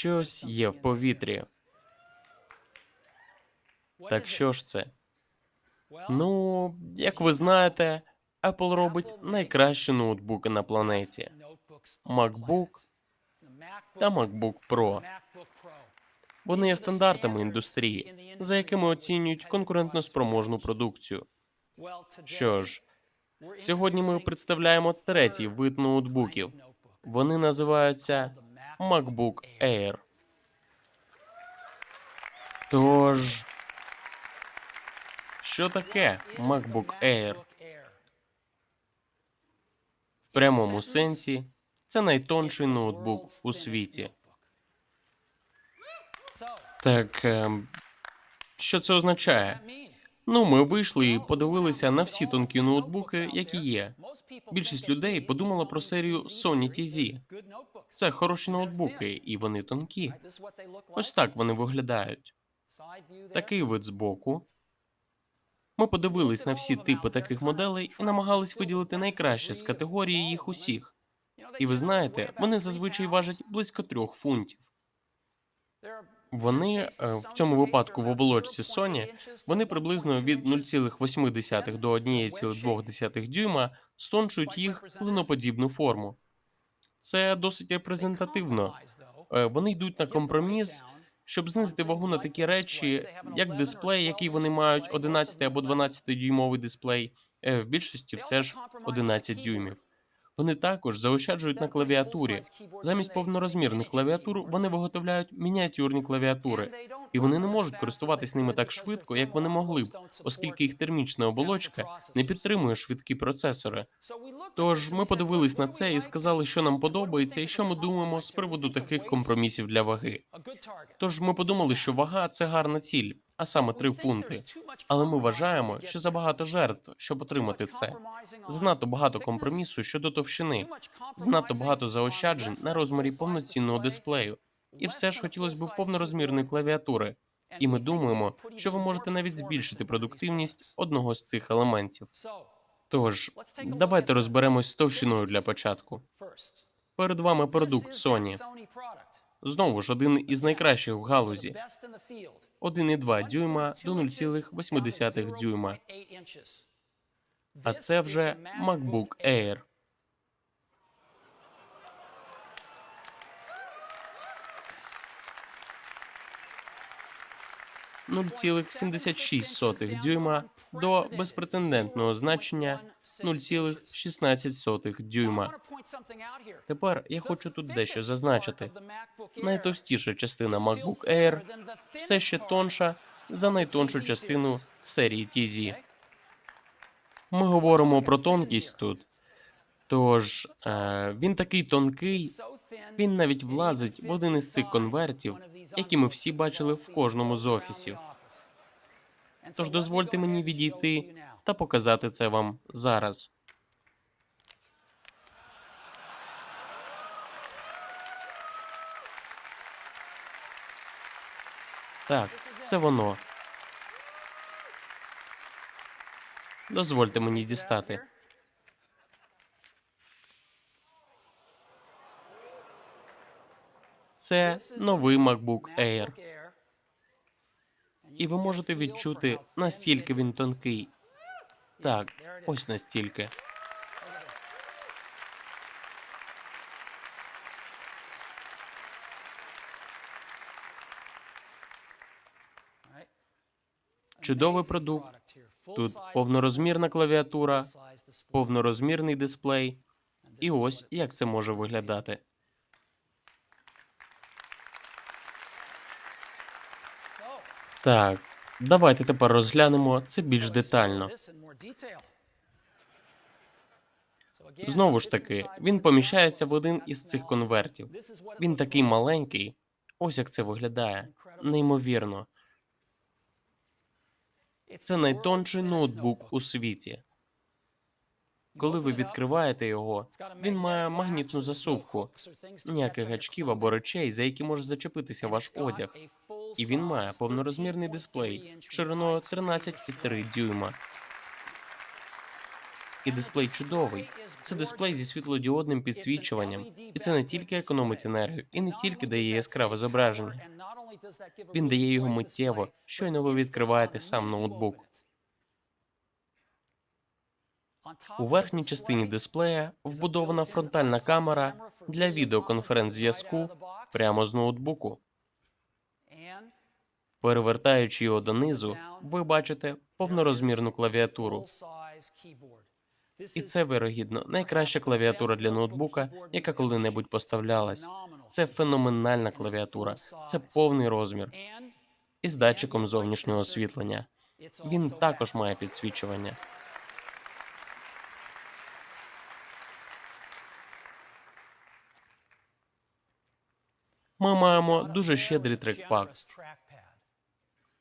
Щось є в повітрі. Так що ж це? Ну, як ви знаєте, Apple робить найкращі ноутбуки на планеті: MacBook та MacBook Pro. Вони є стандартами індустрії, за якими оцінюють конкурентноспроможну продукцію. Що ж, сьогодні ми представляємо третій вид ноутбуків. Вони називаються MacBook Air. Тож, що таке MacBook Air? В прямому сенсі це найтонший ноутбук у світі. Так, ем, що це означає? Ну, ми вийшли і подивилися на всі тонкі ноутбуки, які є. Більшість людей подумала про серію Sony TZ. Це хороші ноутбуки, і вони тонкі. Ось так вони виглядають. Такий вид збоку. Ми подивились на всі типи таких моделей і намагались виділити найкраще з категорії їх усіх. І ви знаєте, вони зазвичай важать близько трьох фунтів. Вони е, в цьому випадку в оболочці Sony вони приблизно від 0,8 до 1,2 дюйма стончують їх линоподібну форму. Це досить репрезентативно. Е, Вони йдуть на компроміс, щоб знизити вагу на такі речі, як дисплей, який вони мають 11 або 12 дюймовий дисплей. Е, В більшості все ж 11 дюймів. Вони також заощаджують на клавіатурі. Замість повнорозмірних клавіатур вони виготовляють мініатюрні клавіатури, і вони не можуть користуватись ними так швидко, як вони могли б, оскільки їх термічна оболочка не підтримує швидкі процесори. Тож ми подивились на це і сказали, що нам подобається, і що ми думаємо з приводу таких компромісів для ваги. Тож ми подумали, що вага це гарна ціль, а саме 3 фунти. Але ми вважаємо, що забагато жертв, щоб отримати це. Занадто багато компромісу щодо товщини, занадто багато заощаджень на розмірі повноцінного дисплею. І все ж хотілося б повнорозмірної клавіатури. І ми думаємо, що ви можете навіть збільшити продуктивність одного з цих елементів. Тож, давайте розберемось з товщиною для початку. Перед вами продукт Sony. Знову ж один із найкращих в галузі. 1,2 дюйма до 0,8 дюйма. А це вже MacBook Air. ,76 дюйма до безпрецедентного значення 0,16 дюйма. Тепер я хочу тут дещо зазначити. Найтовстіша частина MacBook Air все ще тонша за найтоншу частину серії TZ. Ми говоримо про тонкість тут. Тож е, він такий тонкий, він навіть влазить в один із цих конвертів, які ми всі бачили в кожному з офісів. Тож дозвольте мені відійти та показати це вам зараз. Так, це воно. Дозвольте мені дістати. Це новий MacBook Air. І ви можете відчути, настільки він тонкий. Так, ось настільки. Чудовий продукт. Тут повнорозмірна клавіатура, повнорозмірний дисплей. І ось як це може виглядати. Так, давайте тепер розглянемо це більш детально. Знову ж таки, він поміщається в один із цих конвертів. Він такий маленький. Ось як це виглядає. Неймовірно. Це найтонший ноутбук у світі. Коли ви відкриваєте його, він має магнітну засувку, ніяких гачків або речей, за які може зачепитися ваш одяг. І він має повнорозмірний дисплей шириною 13,3 дюйма. І дисплей чудовий. Це дисплей зі світлодіодним підсвічуванням, і це не тільки економить енергію, і не тільки дає яскраве зображення. Він дає його миттєво, щойно ви відкриваєте сам ноутбук. У верхній частині дисплея вбудована фронтальна камера для відеоконференц-зв'язку прямо з ноутбуку. Перевертаючи його донизу, ви бачите повнорозмірну клавіатуру. І це, вирогідно, найкраща клавіатура для ноутбука, яка коли-небудь поставлялась. Це феноменальна клавіатура, це повний розмір із датчиком зовнішнього освітлення. Він також має підсвічування. Ми маємо дуже щедрий трекпад,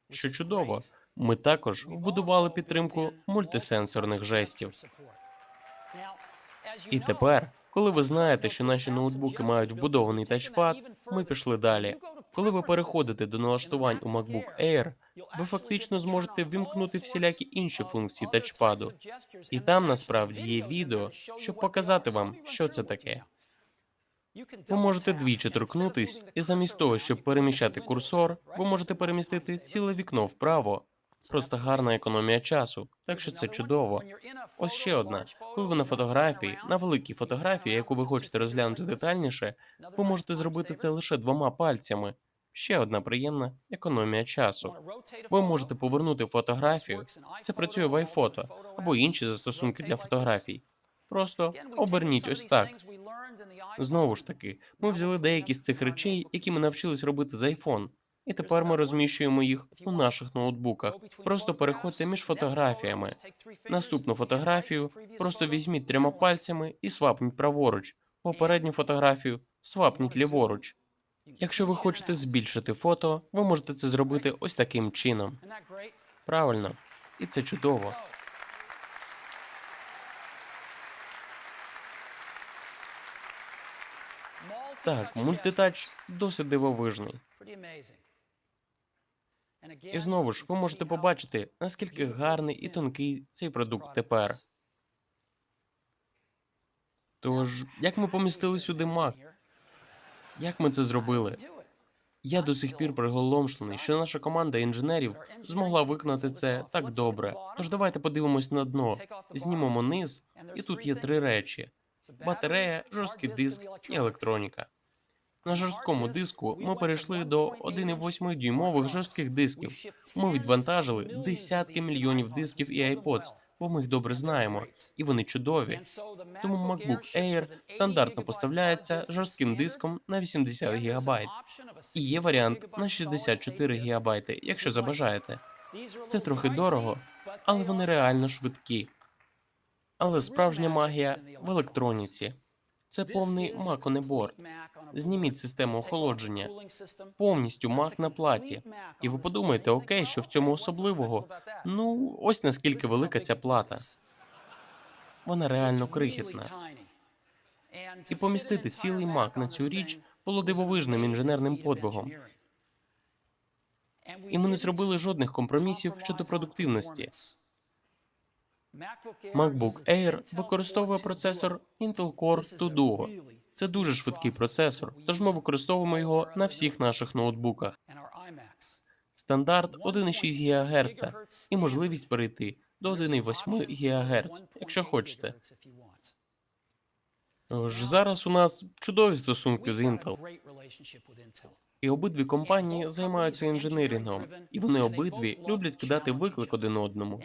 що чудово. Ми також вбудували підтримку мультисенсорних жестів. І тепер, коли ви знаєте, що наші ноутбуки мають вбудований тачпад, ми пішли далі. Коли ви переходите до налаштувань у MacBook Air, ви фактично зможете ввімкнути всілякі інші функції тачпаду. І там насправді є відео, щоб показати вам, що це таке. Ви можете двічі торкнутись, і замість того, щоб переміщати курсор, ви можете перемістити ціле вікно вправо. Просто гарна економія часу, так що це чудово. Ось ще одна. Коли ви на фотографії, на великій фотографії, яку ви хочете розглянути детальніше, ви можете зробити це лише двома пальцями. Ще одна приємна економія часу. Ви можете повернути фотографію. Це працює в iPhoto або інші застосунки для фотографій. Просто оберніть ось так. Знову ж таки, ми взяли деякі з цих речей, які ми навчились робити з iPhone, і тепер ми розміщуємо їх у наших ноутбуках. Просто переходьте між фотографіями. Наступну фотографію просто візьміть трьома пальцями і свапніть праворуч. Попередню фотографію свапніть ліворуч. Якщо ви хочете збільшити фото, ви можете це зробити ось таким чином. Правильно, і це чудово. Так, мультитач досить дивовижний. І знову ж ви можете побачити, наскільки гарний і тонкий цей продукт тепер. Тож, як ми помістили сюди Mac? Як ми це зробили? Я до сих пір приголомшений, що наша команда інженерів змогла виконати це так добре. Тож давайте подивимось на дно, знімемо низ, і тут є три речі: батарея, жорсткий диск і електроніка. На жорсткому диску ми перейшли до 1,8 дюймових жорстких дисків. Ми відвантажили десятки мільйонів дисків і iPods, бо ми їх добре знаємо, і вони чудові. Тому MacBook Air стандартно поставляється жорстким диском на 80 ГБ. І є варіант на 64 ГБ, якщо забажаєте. Це трохи дорого, але вони реально швидкі. Але справжня магія в електроніці. Це повний маконеборд. Зніміть систему охолодження, повністю Mac на платі. І ви подумаєте, окей, що в цьому особливого? Ну, ось наскільки велика ця плата. Вона реально крихітна. І помістити цілий Mac на цю річ було дивовижним інженерним подвигом. І ми не зробили жодних компромісів щодо продуктивності. MacBook Air використовує процесор Intel Core 2 Duo. Це дуже швидкий процесор, тож ми використовуємо його на всіх наших ноутбуках. Стандарт 1,6 ГГц і можливість перейти до 1,8 ГГц, якщо хочете. Тож зараз у нас чудові стосунки з Intel. І обидві компанії займаються інженерінгом, і вони обидві люблять кидати виклик один одному.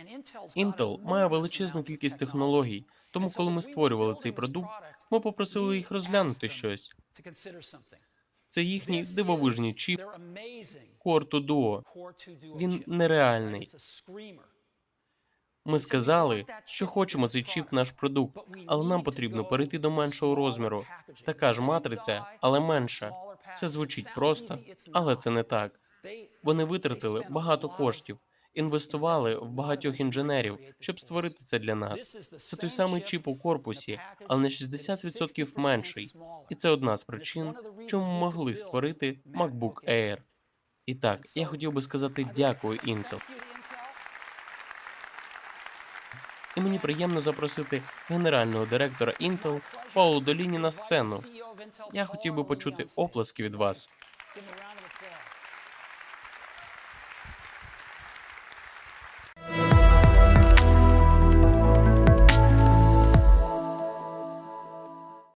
Intel має величезну кількість технологій, тому коли ми створювали цей продукт, ми попросили їх розглянути щось. Це їхній дивовижний чіп Core 2 Duo. Він нереальний. Ми сказали, що хочемо цей чіп наш продукт, але нам потрібно перейти до меншого розміру. Така ж матриця, але менша. Це звучить просто, але це не так. Вони витратили багато коштів, інвестували в багатьох інженерів, щоб створити це для нас. Це той самий чіп у корпусі, але на 60% менший. І це одна з причин, чому могли створити MacBook Air. І так, я хотів би сказати дякую Intel. І мені приємно запросити генерального директора Intel Паулу Доліні на сцену. Я хотів би почути оплески від вас.